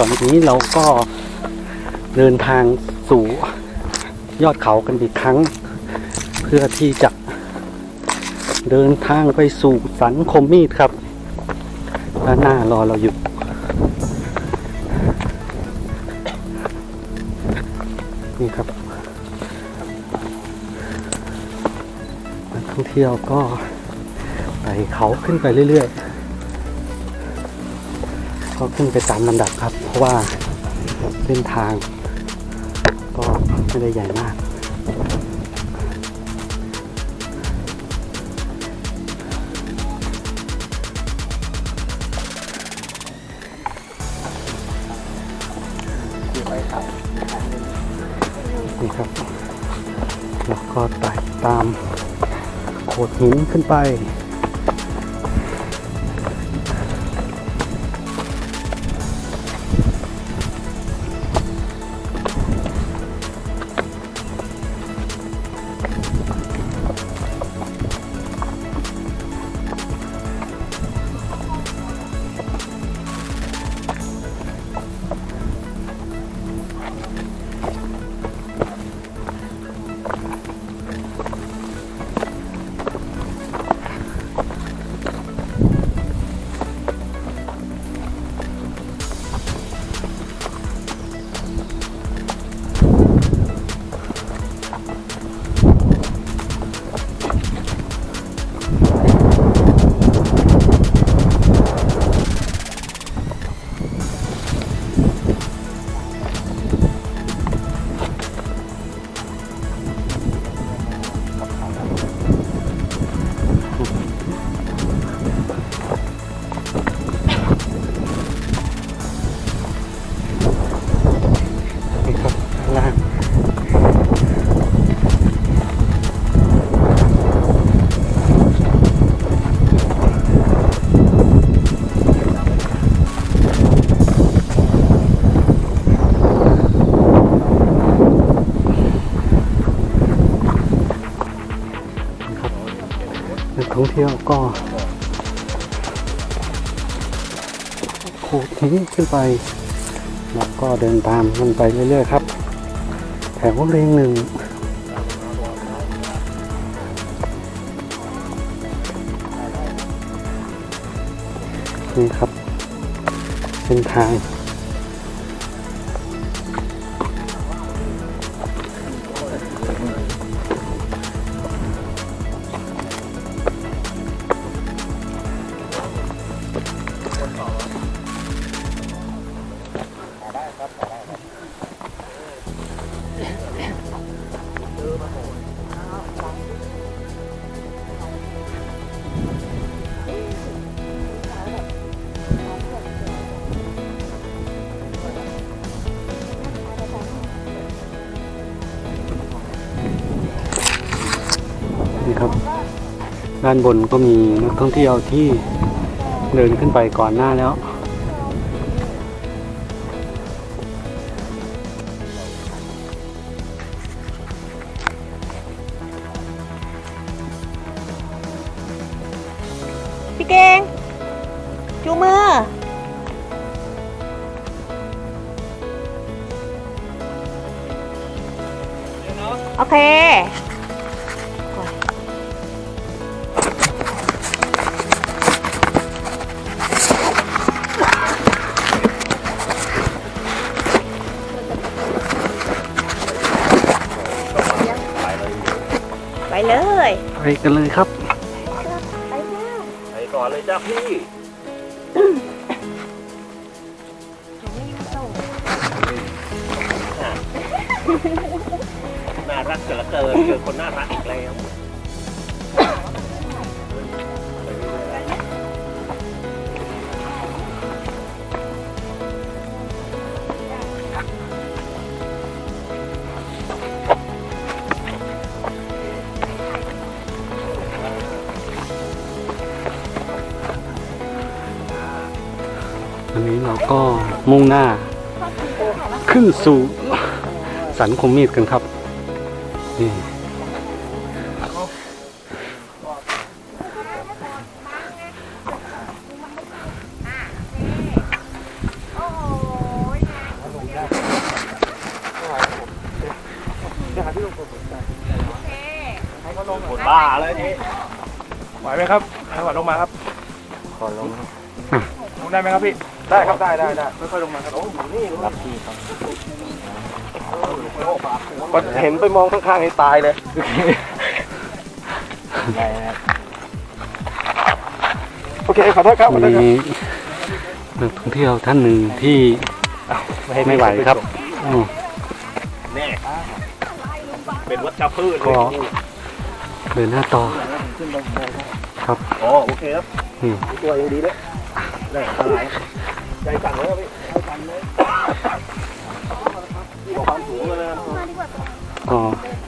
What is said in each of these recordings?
ตอนนี้เราก็เดินทางสู่ยอดเขากันอีกครั้ง เพื่อที่จะเดินทางไปสู่สันคมมีดครับด้านหน้ารอเราอยู่นี่ครับนักท่องเที่ยวก็ไต่เขาขึ้นไปเรื่อย ๆ ก็ขึ้นไปตามลำดับครับ เพราะว่าเส้นทาง ก็ไม่ได้ใหญ่มากนี่ครับ แล้วก็ไต่ตามโขดหินขึ้นไป ที่ยวก็โขดหินขึ้นไปแล้วก็เดินตามมันไปเรื่อยๆครับ แถวเรียงหนึ่งนี่ครับเส้นทาง ด้านบนก็มีนักท่องเที่ยวที่เดินขึ้นไปก่อนหน้าแล้ว พี่เก่งจูมือ โอเค ไปกันเลยครับไปแล้วไปก่อนเลยจ้าพี่น่ารักเกินเกินเจอคนน่ารักอีกแล้ว มุ่งหน้า ขึ้นสู่สันคมมีดกันครับ นี่บ้าเลยนี่ไหวไหมครับไหวลงมาครับ ขอลงลงได้ไหมครับพี่ ได้ครับได้ได้ได้ค่อยๆลงมาครับรับที่เขาเห็นไปมองข้างๆให้ตายเลยโอเคขอโทษครับขอโทษครับมีนักท่องเที่ยวท่านหนึ่งที่ไม่ไหวครับอืมแน่เป็นวัชพืชก็เดินหน้าต่อครับอ๋อโอเคครับอืมตัวยังดีเลยได้อะไร ใจสั่นเลยพี่ใจสั่นเลยที่บอกความสูงเลยก็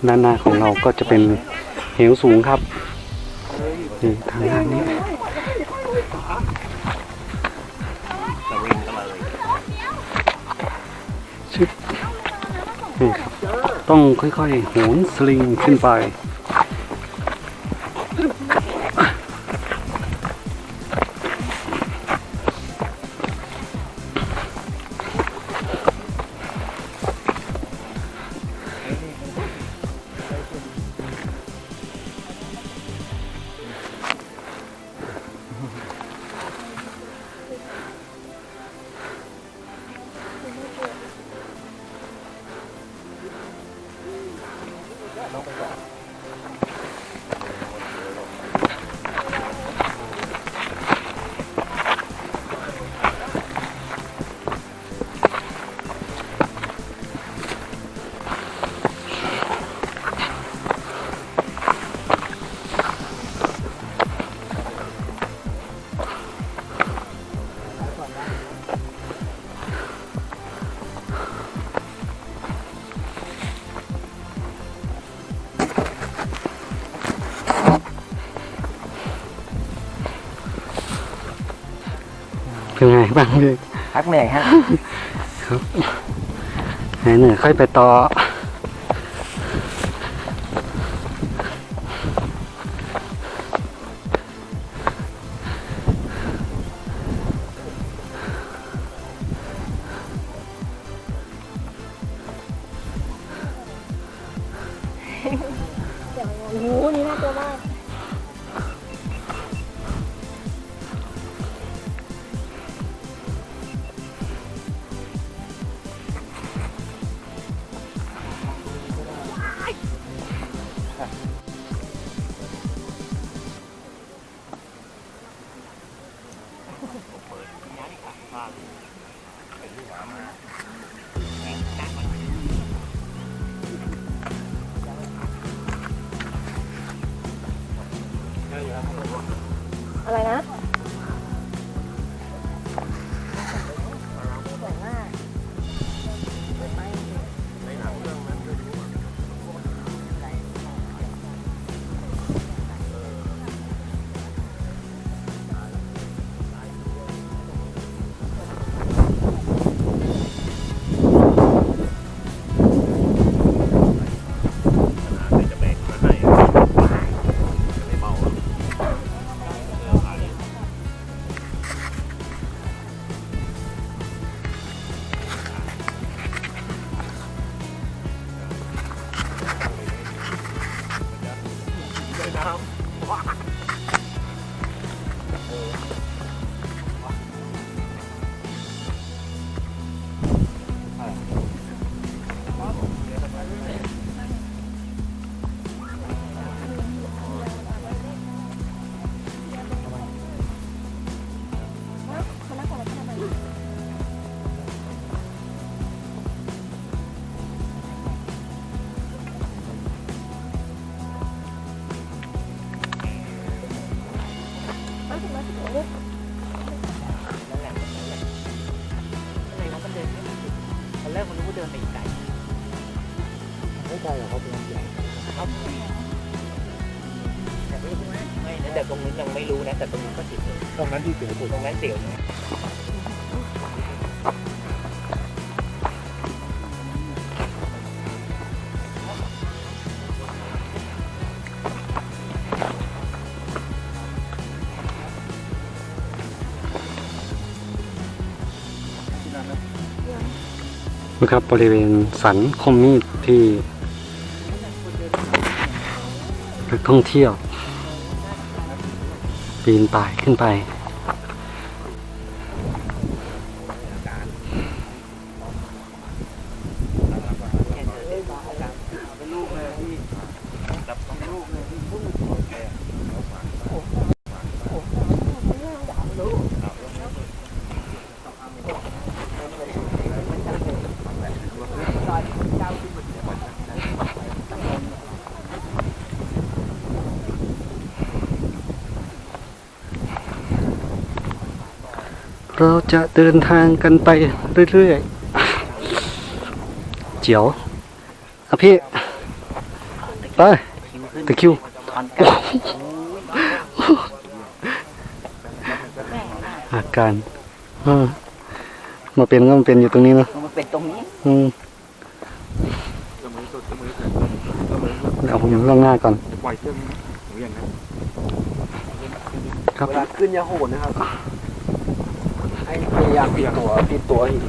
ด้านหน้าของเราก็จะเป็นเหวสูงครับนี่ทางด้านนี้สวิงกันเลยชึบนี่ครับ ต้องค่อยๆโหนสลิงขึ้นไป บ้างพี่พักเหนื่อยฮะหายเหนื่อยค่อยไปต่อ ที่เสียสุดตรงนั้นเสียวนะนะครับบริเวณสันคมมีดที่นักท่องเที่ยว ปีนป่ายขึ้นไป เราจะเดินทางกันไปเรื่อยๆ เจียวอะพี่ ไปตะคริวอาการเออมาเป็นก็มาเป็นอยู่ตรงนี้เนอะมันเป็นตรงนี้ อืมเอาผมล่องหน้าก่อนปล่อยเชือกนี้หนูอย่างนั้นครับเวลาขึ้นอยาโหนนะครับ ให้พยายามปิดตัวปิดตัวหิน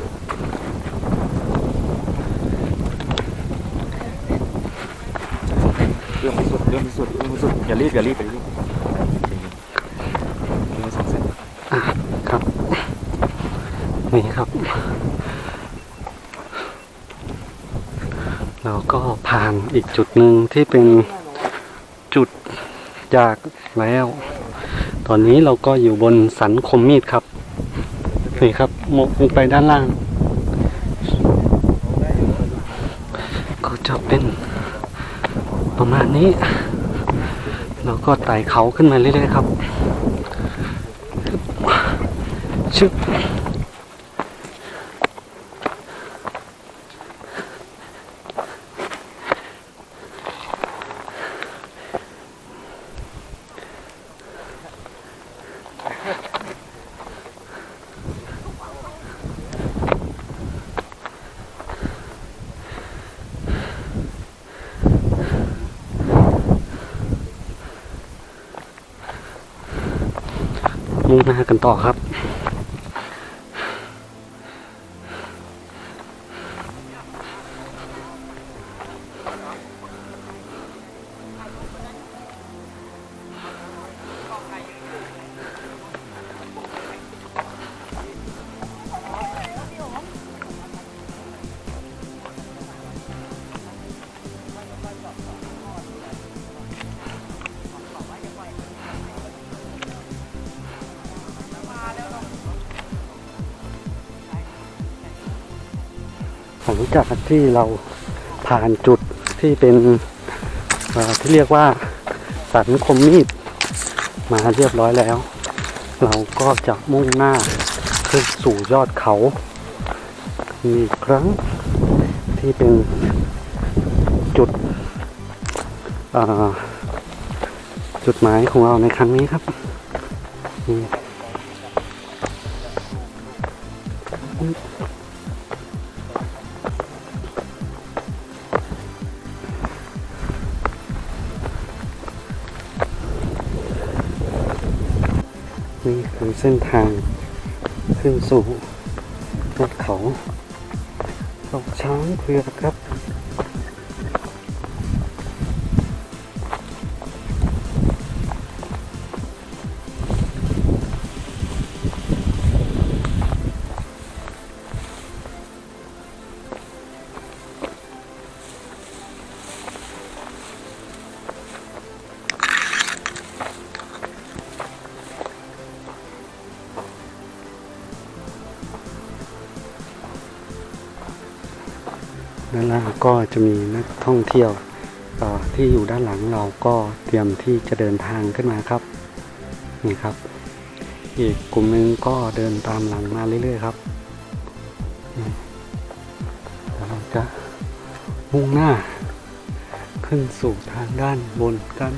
เรื่องไม่สุดเรื่องไม่สุดเรื่องไม่สุดอย่ารีบอย่ารีบอย่ารีบเรื่องสองเส้นอะครับนี่ครับ เราก็ผ่านอีกจุดหนึ่งที่เป็นจุดยากแล้ว ตอนนี้เราก็อยู่บนสันคมมีดครับ นี่ครับมองลงไปด้านล่าง ก็จะเป็นประมาณนี้ เราก็ไต่เขาขึ้นมาเรื่อยๆครับชึบ หน้ากันต่อครับ งจากที่เราผ่านจุดที่เป็นที่เรียกว่าสันคมมีดมาเรียบร้อยแล้ว เราก็จะมุ่งหน้าขึ้นสู่ยอดเขาอีกครั้งที่เป็นจุดจุดหมายของเราในครั้งนี้ครับนี่ เส้นทางขึ้นสู่ยอดเขาตกช้างเผือกครับ ด้านล่างก็จะมีนักท่องเที่ยวที่อยู่ด้านหลังเราก็เตรียมที่จะเดินทางขึ้นมาครับนี่ครับ อีกกลุ่มหนึ่งก็เดินตามหลังมาเรื่อยๆครับเราจะมุ่งหน้าขึ้นสู่ทางด้านบนกัน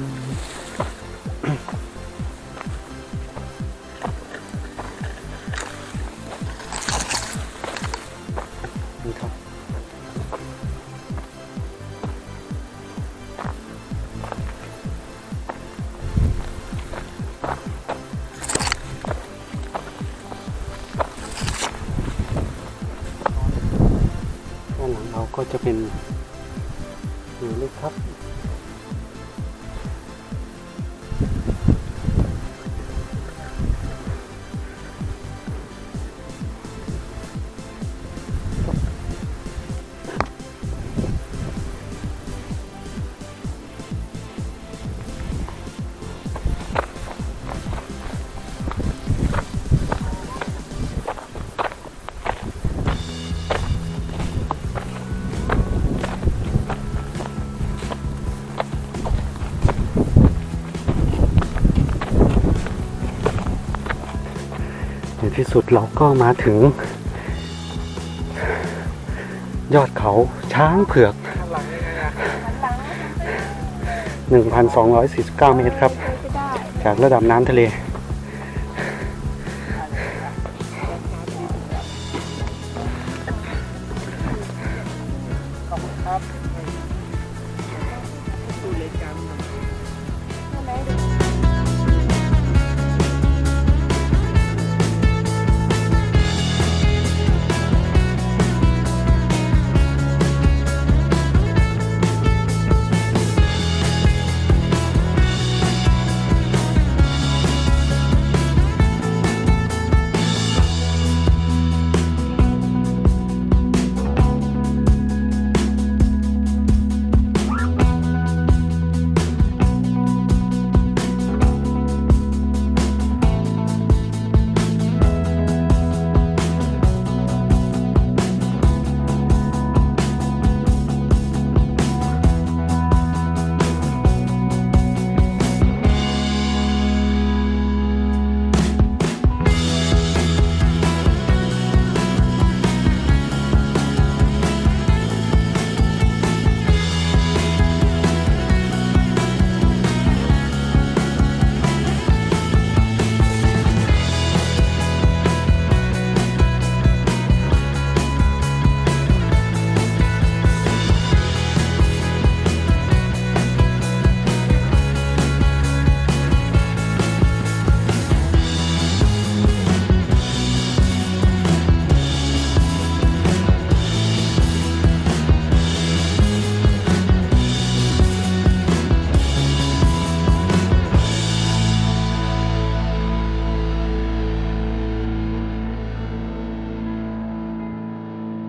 ก็จะเป็นอยู่เล็กครับ ที่สุดเราก็มาถึง ยอดเขาช้างเผือก 1,249 เมตรครับ จากระดับน้ำทะเล